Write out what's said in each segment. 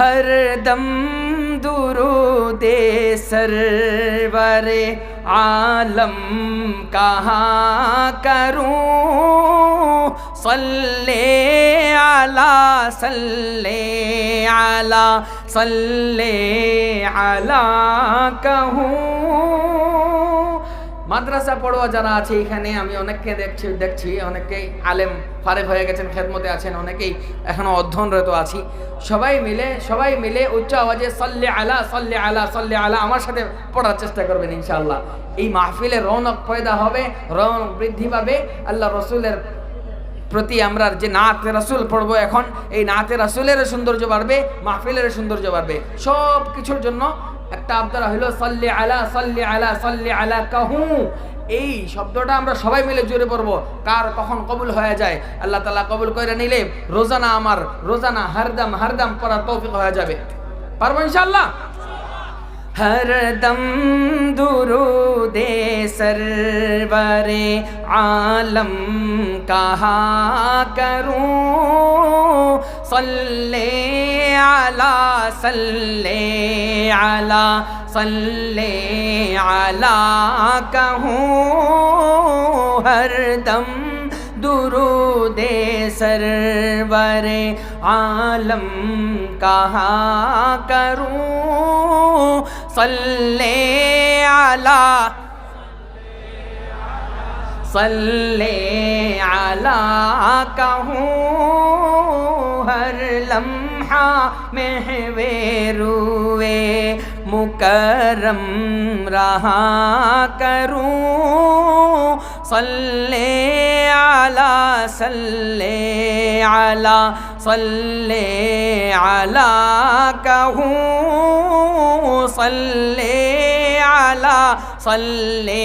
हरदम दुरूदे सरवरे आलम कहाँ करूं? सल्ले आला सल्ले आला सल्ले आला कहूं মাদ্রাসা পড়ুয়া যারা আছে এখানে, আমি অনেককে দেখছি দেখছি অনেকেই আলেম ফারেক হয়ে গেছেন, খেদমতে আছেন, অনেকেই এখনও অধ্যয়নরত আছি। সবাই মিলে সবাই মিলে উচ্চ আওয়াজে সল্লে আলা সল্লে আলা সল্লে আলা আমার সাথে পড়ার চেষ্টা করবেন ইনশাআল্লাহ। এই মাহফিলে রৌনক পয়দা হবে, রৌনক বৃদ্ধি পাবে। আল্লাহ রসুলের প্রতি আমরা যে নাতে রাসুল পড়ব এখন, এই নাতে রাসুলেরও সৌন্দর্য বাড়বে মাহফিলের সৌন্দর্য বাড়বে। সব কিছুর জন্য একটা আবদার হইল সল্লি আলা সল্লি আলা সল্লি আলা কাহু। এই শব্দটা আমরা সবাই মিলে জোরে পড়ব। কার কখন কবুল হয়ে যায়? আল্লাহ তালা কবুল করে নিলে রোজানা আমার রোজানা হারদাম হারদাম করার তৌফিক হয়ে যাবে। পারব ইনশাল্লাহ হরদম দুরুদে সরবরে আলম কাহা করু সল্লে आला सल्ले आला सल्ले आला कहूं हरदम दुरूदे सरवरे आलम कहाँ करूं सल्ले आला सल्ले आला कहूं ಲಮ್ಹಾ ಮೆಹವೇರುವೆ ಮುಕರಂ ರಹಾ ಕರೂ ಸಲ್ಲೇ ಅಲ ಸಲ್ಲೇ ಅಲ ಸಲ್ಲೇ ಅಲ ಕಹೂ ಸಲ್ಲೇ ಅಲ ಸಲ್ಲೇ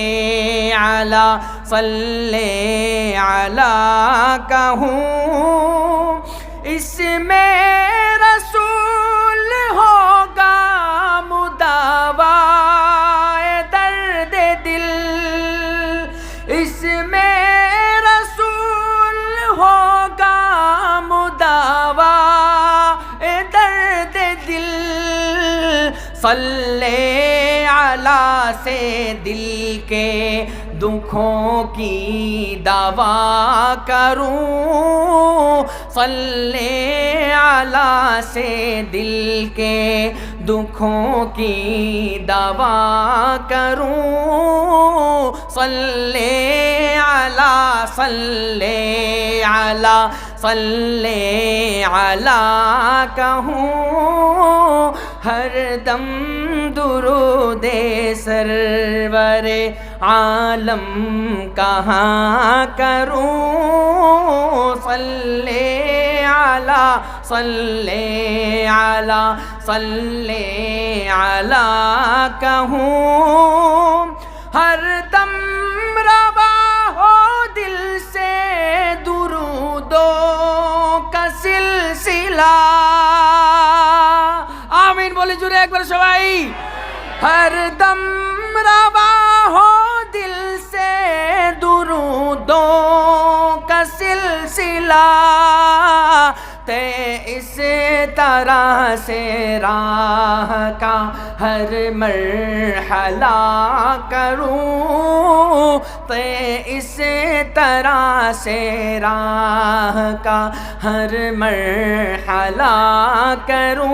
ಅಲ ಸಲ್ಲೇ ಅಲ ಕಹೂ میں رسول ہوگا مداوا درد دل۔ اس میں رسول ہوگا مداوا درد دل۔ صلی علی سے دل کے دکھوں کی دوا کروں۔ صلی علی سے دل کے دکھوں کی دوا کروں۔ صلی علی صلی علی صلی علی کہوں۔ ہر دم درود سرورے आलम कहाँ करूं सल्ले आला सल्ले आला सल्ले आला कहूं हर दम रवा हो दिल से दुरूदो का सिलसिला आमीन बोले जुड़े एक बार सवाई हर दम रवा हो تے اس طرح سے راہ کا ہر مرحلہ کروں تے اس طرح سے راہ کا ہر مرحلہ کروں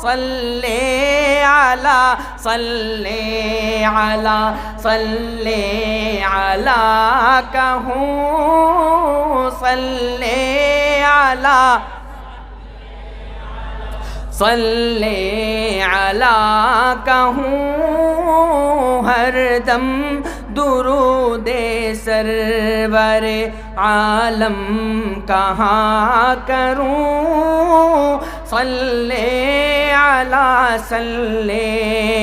صلی আলা সাল্লে আলা সাল্লে আলা কাহু সাল্লে আলা صلے علا کا ہوں ہر دم درود سرور عالم کہاں کروں صلے আলা, সল্লে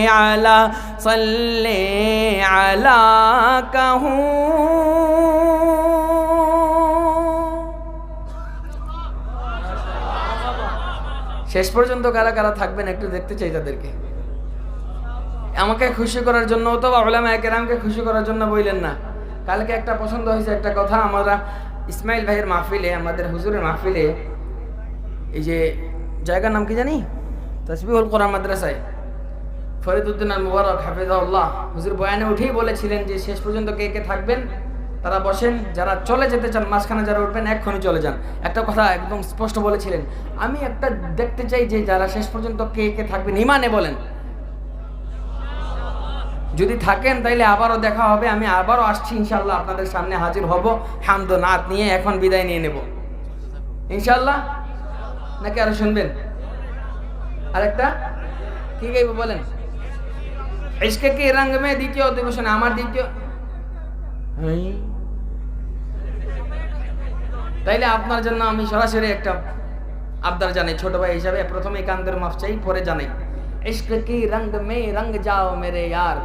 আলা সল্লে আলা কাহু। শেষ পর্যন্ত কারা কারা থাকবেন একটু দেখতে চাই তাদেরকে। আমাকে খুশি করার জন্য, অথবা ওলামা একেরামকে খুশি করার জন্য বইলেন না। কালকে একটা পছন্দ হয়েছে, একটা কথা আমরা ইসমাইল ভাইয়ের মাহফিলে, আমাদের হুজুরের মাহফিলে, এই যে, জায়গার নাম কি জানি? তসবিহুল কোরআন মাদ্রাসায়। ফরিদুদ্দিন আল মুবারক হাফিজাউল্লাহ হুজুর বয়ানে উঠেই বলেছিলেন যে, শেষ পর্যন্ত কে কে থাকবেন? তারা বসেন, যারা চলে যেতে চান, মাঝখানে যারা উঠবেন, এক্ষুনি চলে যান। একটা কথা একদম স্পষ্ট বলেছিলেন। আমি একটা দেখতে চাই যে, যারা শেষ পর্যন্ত কে কে থাকবেন, ইমানে বলেন। যদি থাকেন, তাইলে আবারও দেখা হবে। আমি আবারও আসছি ইনশাল্লাহ আপনাদের সামনে হাজির হব। হামদ নাত নিয়ে এখন বিদায় নিয়ে নেব। ইনশাল্লাহ নাকি আরও শুনবেন? কি গাইব বলেন? ইসকে কি রঙ মে দ্বিতীয় অধিবেশনে আমার দ্বিতীয়? তাইলে আপনার জন্য আমি সরাসরি একটা আবদার জানাই ছোট ভাই হিসাবে। প্রথমে কান্দের মাফ চাই পরে জানাই। ইশক কি রঙ মে রঙ যাও মেরে ইয়ার?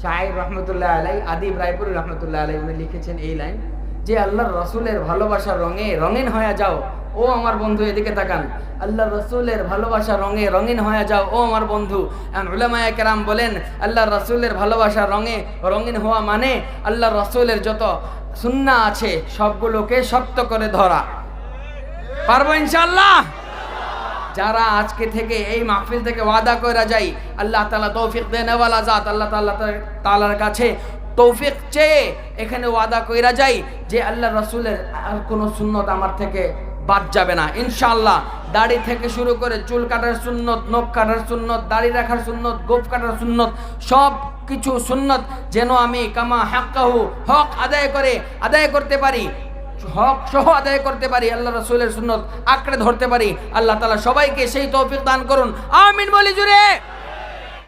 শাহির রহমতুল্লাহ আলাই আদিব রায়পুর রহমতুল্লাহ আলাই উনি লিখেছেন এই লাইন যে আল্লাহর রসুলের ভালোবাসার রঙে রঙিন হয়ে যাও ও আমার বন্ধু, এদিকে তাকান। আল্লাহ রসুলের ভালোবাসা রঙে রঙিন হয়ে যাও, ও আমার বন্ধু। উলামায়া কেরাম বলেন আল্লাহ রসুলের ভালোবাসা রঙে রঙিন হওয়া মানে আল্লাহ রসুলের যত সুন্না আছে, সবগুলোকে শক্ত করে ধরা। পারব ইনশাল্লাহ যারা আজকে থেকে এই মাহফিল থেকে ওয়াদা করে যাই, আল্লাহ তালা তৌফিক দেনেওয়ালা জাত, আল্লাহ তাল্লাহ তালার কাছে তৌফিক চেয়ে এখানে ওয়াদা কইরা যাই যে আল্লাহ রসুলের আর কোনো সুন্নত আমার থেকে বাদ যাবে না। ইনশাল্লাহ দাড়ি থেকে শুরু করে চুল কাটার সুন্নত, নখ কাটার সুন্নত, দাড়ি রাখার সুন্নত গোপ কাটার সুন্নত, সব কিছু সুন্নত যেন আমি কামা হাক্কাহু, হক আদায় করে, আদায় করতে পারি। হক সহ আদায় করতে পারি, আল্লাহ রসুলের সুন্নত আঁকড়ে ধরতে পারি। আল্লাহ তালা সবাইকে সেই তৌফিক দান করুন। আমিন বলি জুড়ে।